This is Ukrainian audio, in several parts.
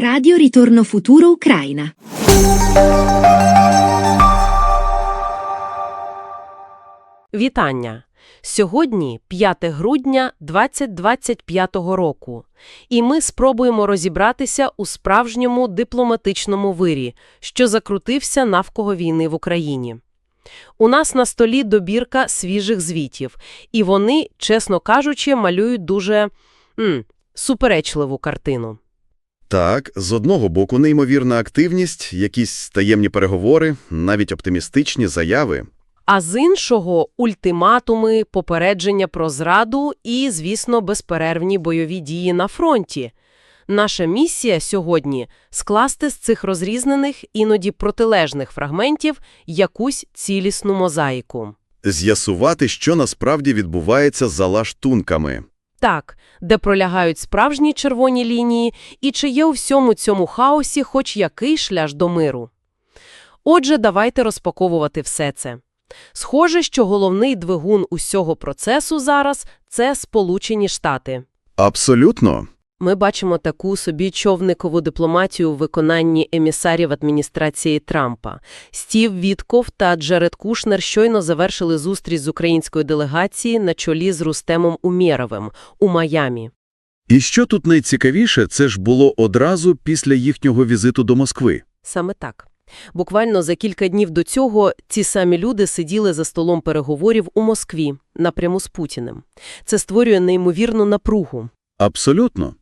Radio Ritorno Futuro Ucraina. Вітання! Сьогодні 5 грудня 2025 року, і ми спробуємо розібратися у справжньому дипломатичному вирі, що закрутився навколо війни в Україні. У нас на столі добірка свіжих звітів, і вони, чесно кажучи, малюють дуже м, суперечливу картину. Так, з одного боку, неймовірна активність, якісь таємні переговори, навіть оптимістичні заяви. А з іншого – ультиматуми, попередження про зраду і, звісно, безперервні бойові дії на фронті. Наша місія сьогодні – скласти з цих розрізнених, іноді протилежних фрагментів якусь цілісну мозаїку. З'ясувати, що насправді відбувається за лаштунками. Так, де пролягають справжні червоні лінії і чи є у всьому цьому хаосі хоч який шлях до миру. Отже, давайте розпаковувати все це. Схоже, що головний двигун усього процесу зараз – це Сполучені Штати. Абсолютно. Ми бачимо таку собі човникову дипломатію в виконанні емісарів адміністрації Трампа. Стів Вітков та Джеред Кушнер щойно завершили зустріч з української делегації на чолі з Рустемом Умєровим у Майамі. І що тут найцікавіше, це ж було одразу після їхнього візиту до Москви. Саме так. Буквально за кілька днів до цього ці самі люди сиділи за столом переговорів у Москві напряму з Путіним. Це створює неймовірну напругу. Абсолютно.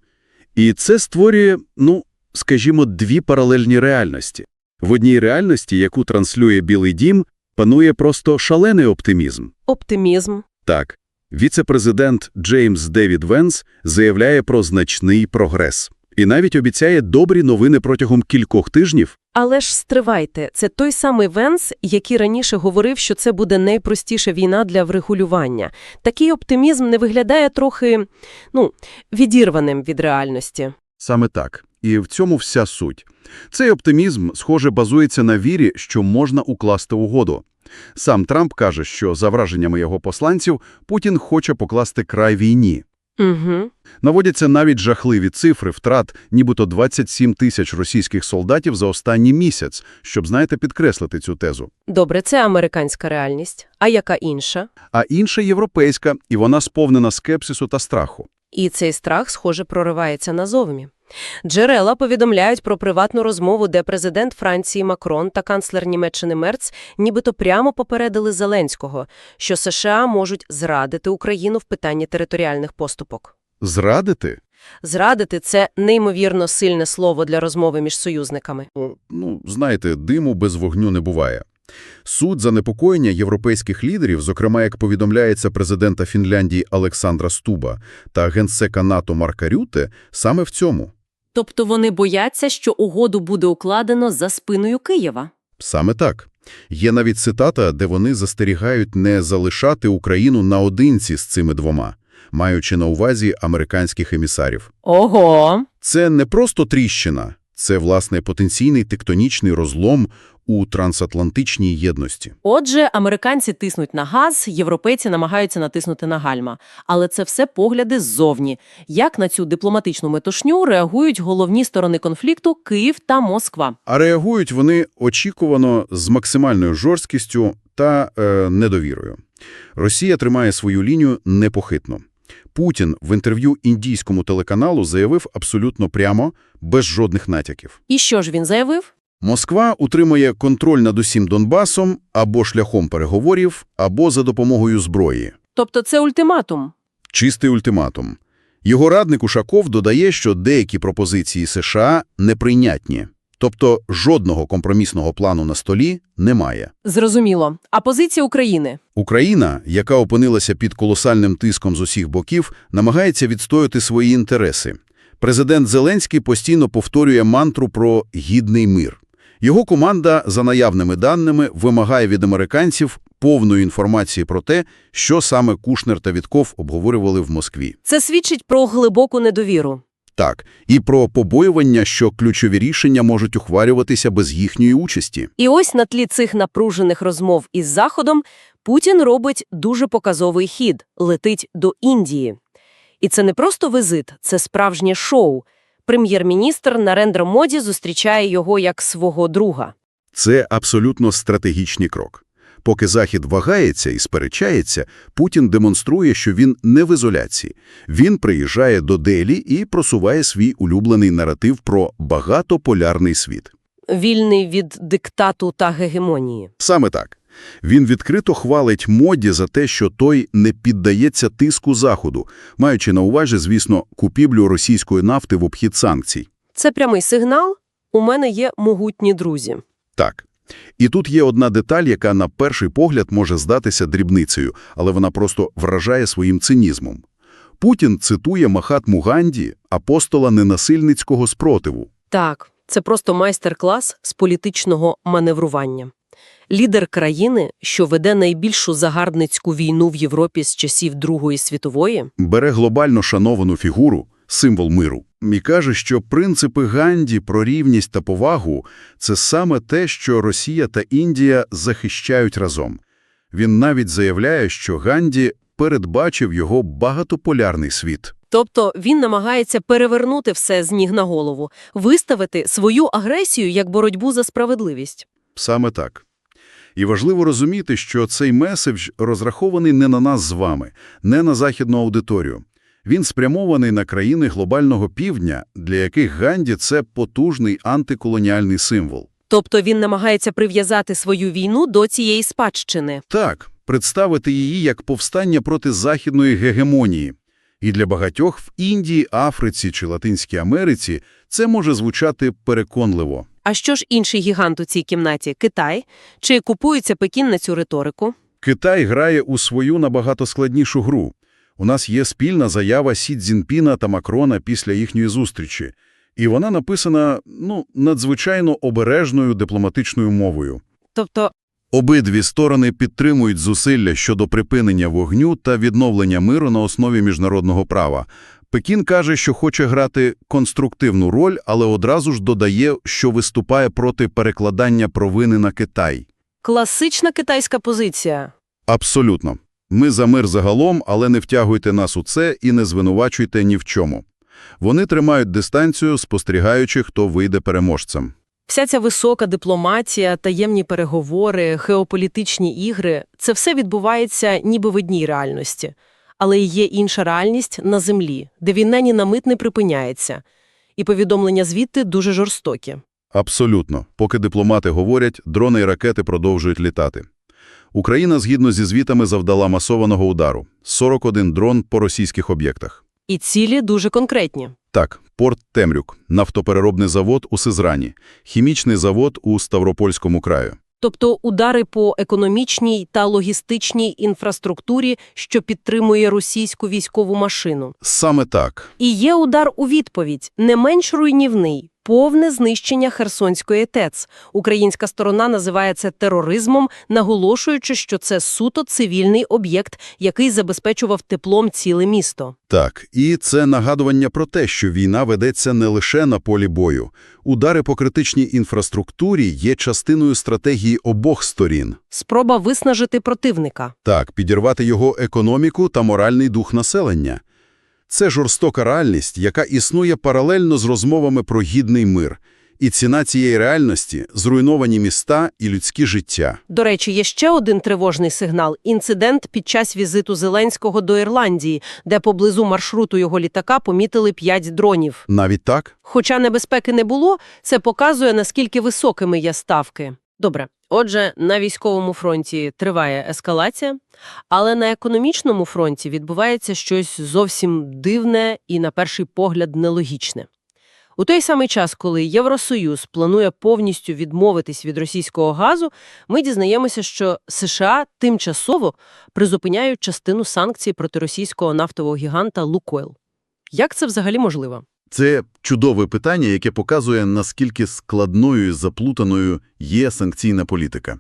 І це створює, ну, скажімо, дві паралельні реальності. В одній реальності, яку транслює Білий дім, панує просто шалений оптимізм. Оптимізм. Так, віце-президент Джеймс Девід Венс заявляє про значний прогрес. І навіть обіцяє добрі новини протягом кількох тижнів. Але ж стривайте, це той самий Венс, який раніше говорив, що це буде найпростіша війна для врегулювання. Такий оптимізм не виглядає трохи, ну, відірваним від реальності. Саме так. І в цьому вся суть. Цей оптимізм, схоже, базується на вірі, що можна укласти угоду. Сам Трамп каже, що, за враженнями його посланців, Путін хоче покласти край війні. Угу. Наводяться навіть жахливі цифри втрат, нібито 27 тисяч російських солдатів за останній місяць, щоб, знаєте, підкреслити цю тезу. Добре, це американська реальність. А яка інша? А інша європейська, і вона сповнена скепсису та страху. І цей страх, схоже, проривається назовні. Джерела повідомляють про приватну розмову, де президент Франції Макрон та канцлер Німеччини Мерц нібито прямо попередили Зеленського, що США можуть зрадити Україну в питанні територіальних поступок. Зрадити? Зрадити – це неймовірно сильне слово для розмови між союзниками. О, ну, знаєте, диму без вогню не буває. Суд занепокоєння європейських лідерів, зокрема, як повідомляється президента Фінляндії Олександра Стуба та генсека НАТО Марка Рюте, саме в цьому. Тобто вони бояться, що угоду буде укладено за спиною Києва? Саме так. Є навіть цитата, де вони застерігають не залишати Україну наодинці з цими двома, маючи на увазі американських емісарів. Ого! Це не просто тріщина, це, власне, потенційний тектонічний розлом у трансатлантичній єдності. Отже, американці тиснуть на газ, європейці намагаються натиснути на гальма. Але це все погляди ззовні. Як на цю дипломатичну метушню реагують головні сторони конфлікту Київ та Москва? А реагують вони очікувано з максимальною жорсткістю та е, недовірою. Росія тримає свою лінію непохитно. Путін в інтерв'ю індійському телеканалу заявив абсолютно прямо, без жодних натяків. І що ж він заявив? Москва утримує контроль над усім Донбасом або шляхом переговорів, або за допомогою зброї. Тобто це ультиматум. Чистий ультиматум. Його радник Ушаков додає, що деякі пропозиції США неприйнятні. Тобто жодного компромісного плану на столі немає. Зрозуміло. А позиція України? Україна, яка опинилася під колосальним тиском з усіх боків, намагається відстояти свої інтереси. Президент Зеленський постійно повторює мантру про «гідний мир». Його команда, за наявними даними, вимагає від американців повної інформації про те, що саме Кушнер та Вітков обговорювали в Москві. Це свідчить про глибоку недовіру. Так, і про побоювання, що ключові рішення можуть ухвалюватися без їхньої участі. І ось на тлі цих напружених розмов із Заходом Путін робить дуже показовий хід – летить до Індії. І це не просто візит, це справжнє шоу. прем'єр-міністр Нарендра Моді зустрічає його як свого друга. Це абсолютно стратегічний крок. Поки Захід вагається і сперечається, Путін демонструє, що він не в ізоляції. Він приїжджає до Делі і просуває свій улюблений наратив про багатополярний світ. Вільний від диктату та гегемонії. Саме так. Він відкрито хвалить моді за те, що той не піддається тиску Заходу, маючи на увазі, звісно, купівлю російської нафти в обхід санкцій. Це прямий сигнал «У мене є могутні друзі». Так. І тут є одна деталь, яка на перший погляд може здатися дрібницею, але вона просто вражає своїм цинізмом. Путін цитує Махатму Ганді, апостола ненасильницького спротиву. Так, це просто майстер-клас з політичного маневрування. Лідер країни, що веде найбільшу загарбницьку війну в Європі з часів Другої світової, бере глобально шановану фігуру, символ миру, і каже, що принципи Ганді про рівність та повагу – це саме те, що Росія та Індія захищають разом. Він навіть заявляє, що Ганді передбачив його багатополярний світ. Тобто він намагається перевернути все з ніг на голову, виставити свою агресію як боротьбу за справедливість. Саме так. І важливо розуміти, що цей меседж розрахований не на нас з вами, не на західну аудиторію. Він спрямований на країни глобального півдня, для яких Ганді – це потужний антиколоніальний символ. Тобто він намагається прив'язати свою війну до цієї спадщини. Так, представити її як повстання проти західної гегемонії. І для багатьох в Індії, Африці чи Латинській Америці це може звучати переконливо. А що ж інший гігант у цій кімнаті – Китай? Чи купується Пекін на цю риторику? Китай грає у свою набагато складнішу гру. У нас є спільна заява Сі Цзіньпіна та Макрона після їхньої зустрічі. І вона написана, ну, надзвичайно обережною дипломатичною мовою. Тобто Обидві сторони підтримують зусилля щодо припинення вогню та відновлення миру на основі міжнародного права. Пекін каже, що хоче грати конструктивну роль, але одразу ж додає, що виступає проти перекладання провини на Китай. класична китайська позиція. Абсолютно. Ми за мир загалом, але не втягуйте нас у це і не звинувачуйте ні в чому. Вони тримають дистанцію, спостерігаючи, хто вийде переможцем. Вся ця висока дипломатія, таємні переговори, геополітичні ігри – це все відбувається ніби в одній реальності. Але є інша реальність на землі, де війна ні на мить не припиняється. І повідомлення звідти дуже жорстокі. Абсолютно. Поки дипломати говорять, дрони і ракети продовжують літати. Україна, згідно зі звітами, завдала масованого удару. 41 дрон по російських об'єктах. І цілі дуже конкретні. Так, порт Темрюк, нафтопереробний завод у Сизрані, хімічний завод у Ставропольському краю. Тобто удари по економічній та логістичній інфраструктурі, що підтримує російську військову машину. Саме так. І є удар у відповідь, не менш руйнівний – повне знищення Херсонської ТЕЦ. Українська сторона називає це тероризмом, наголошуючи, що це суто цивільний об'єкт, який забезпечував теплом ціле місто. Так, і це нагадування про те, що війна ведеться не лише на полі бою. Удари по критичній інфраструктурі є частиною стратегії обох сторін. Спроба виснажити противника. Так, підірвати його економіку та моральний дух населення. Це жорстока реальність, яка існує паралельно з розмовами про гідний мир. І ціна цієї реальності – зруйновані міста і людські життя. До речі, є ще один тривожний сигнал – інцидент під час візиту Зеленського до Ірландії, де поблизу маршруту його літака помітили п'ять дронів. Навіть так? Хоча небезпеки не було, це показує, наскільки високими є ставки. Добре. Отже, на військовому фронті триває ескалація, але на економічному фронті відбувається щось зовсім дивне і, на перший погляд, нелогічне. У той самий час, коли Євросоюз планує повністю відмовитись від російського газу, ми дізнаємося, що США тимчасово призупиняють частину санкцій проти російського нафтового гіганта «Лукойл». Як це взагалі можливо? Це чудове питання, яке показує, наскільки складною і заплутаною є санкційна політика.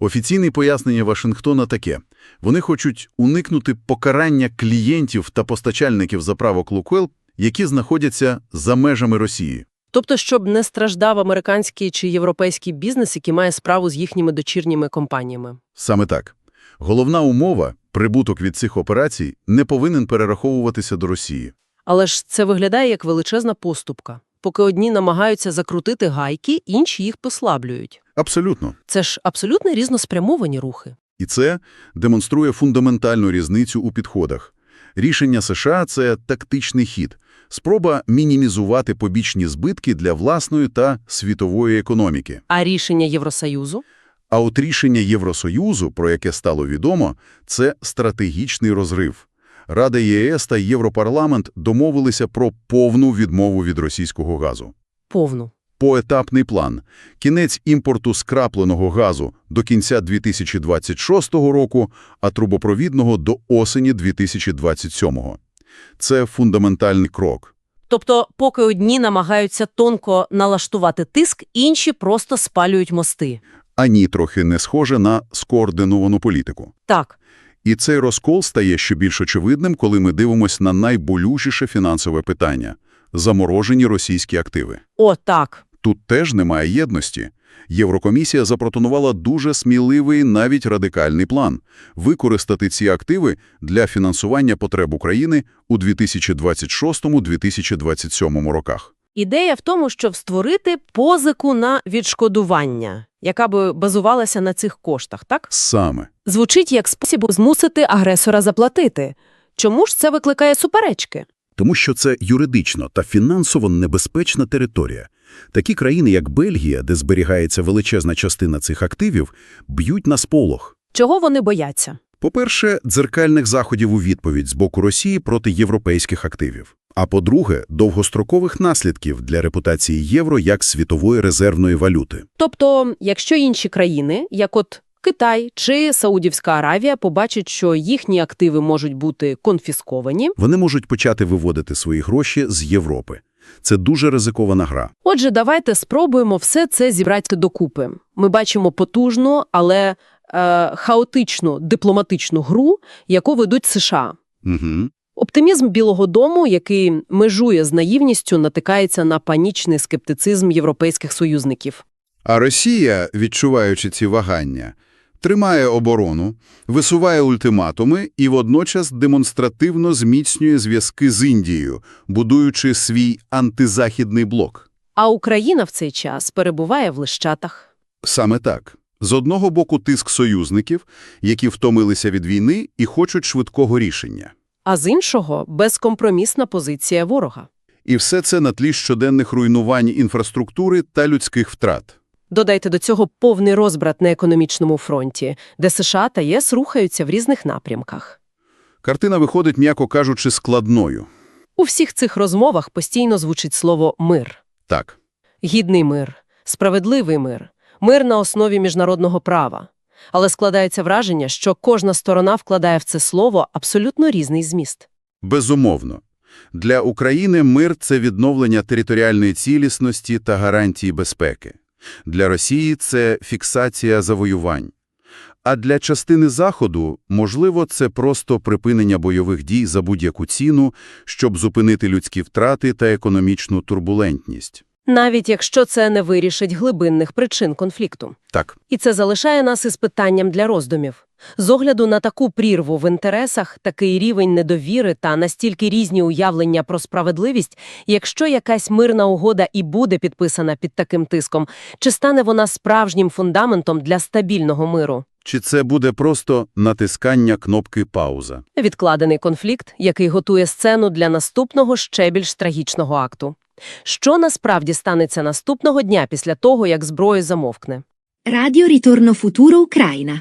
Офіційне пояснення Вашингтона таке. Вони хочуть уникнути покарання клієнтів та постачальників заправок «Лукойл», які знаходяться за межами Росії. Тобто, щоб не страждав американський чи європейський бізнес, який має справу з їхніми дочірніми компаніями. Саме так. Головна умова – прибуток від цих операцій не повинен перераховуватися до Росії. Але ж це виглядає як величезна поступка. Поки одні намагаються закрутити гайки, інші їх послаблюють. Абсолютно. Це ж абсолютно різноспрямовані рухи. І це демонструє фундаментальну різницю у підходах. Рішення США – це тактичний хід, спроба мінімізувати побічні збитки для власної та світової економіки. А рішення Євросоюзу? А от рішення Євросоюзу, про яке стало відомо, це стратегічний розрив. Рада ЄС та Європарламент домовилися про повну відмову від російського газу. Повну. Поетапний план. Кінець імпорту скрапленого газу до кінця 2026 року, а трубопровідного до осені 2027. Це фундаментальний крок. Тобто, поки одні намагаються тонко налаштувати тиск, інші просто спалюють мости. Ані трохи не схоже на скоординовану політику. Так, І цей розкол стає ще більш очевидним, коли ми дивимося на найболючіше фінансове питання – заморожені російські активи. о, так. Тут теж немає єдності. Єврокомісія запропонувала дуже сміливий, навіть радикальний план – використати ці активи для фінансування потреб України у 2026-2027 роках. Ідея в тому, щоб створити позику на відшкодування, яка би базувалася на цих коштах, так? Саме. Звучить як спосіб змусити агресора заплатити. Чому ж це викликає суперечки? Тому що це юридично та фінансово небезпечна територія. Такі країни, як Бельгія, де зберігається величезна частина цих активів, б'ють на сполох. Чого вони бояться? По-перше, дзеркальних заходів у відповідь з боку Росії проти європейських активів. А по-друге, довгострокових наслідків для репутації євро як світової резервної валюти. Тобто, якщо інші країни, як от Китай чи Саудівська Аравія, побачать, що їхні активи можуть бути конфісковані, Вони можуть почати виводити свої гроші з Європи. Це дуже ризикована гра. Отже, давайте спробуємо все це зібрати докупи. Ми бачимо потужну, але е, хаотичну дипломатичну гру, яку ведуть США. Угу. Оптимізм Білого дому, який межує з наївністю, натикається на панічний скептицизм європейських союзників. А Росія, відчуваючи ці вагання, тримає оборону, висуває ультиматуми і водночас демонстративно зміцнює зв'язки з Індією, будуючи свій антизахідний блок. А Україна в цей час перебуває в лищатах. Саме так. З одного боку тиск союзників, які втомилися від війни і хочуть швидкого рішення. А з іншого – безкомпромісна позиція ворога. І все це на тлі щоденних руйнувань інфраструктури та людських втрат. Додайте до цього повний розбрат на економічному фронті, де США та ЄС рухаються в різних напрямках. Картина виходить, м'яко кажучи, складною. У всіх цих розмовах постійно звучить слово «мир». Так. Гідний мир, справедливий мир, мир на основі міжнародного права. Але складається враження, що кожна сторона вкладає в це слово абсолютно різний зміст. Безумовно. Для України мир – це відновлення територіальної цілісності та гарантії безпеки. Для Росії – це фіксація завоювань. А для частини Заходу, можливо, це просто припинення бойових дій за будь-яку ціну, щоб зупинити людські втрати та економічну турбулентність. Навіть якщо це не вирішить глибинних причин конфлікту. Так. І це залишає нас із питанням для роздумів. З огляду на таку прірву в інтересах, такий рівень недовіри та настільки різні уявлення про справедливість, якщо якась мирна угода і буде підписана під таким тиском, чи стане вона справжнім фундаментом для стабільного миру? Чи це буде просто натискання кнопки «пауза»? Відкладений конфлікт, який готує сцену для наступного ще більш трагічного акту. Що насправді станеться наступного дня після того, як зброя замовкне? Радіо Ріторно Futuro Ucraina.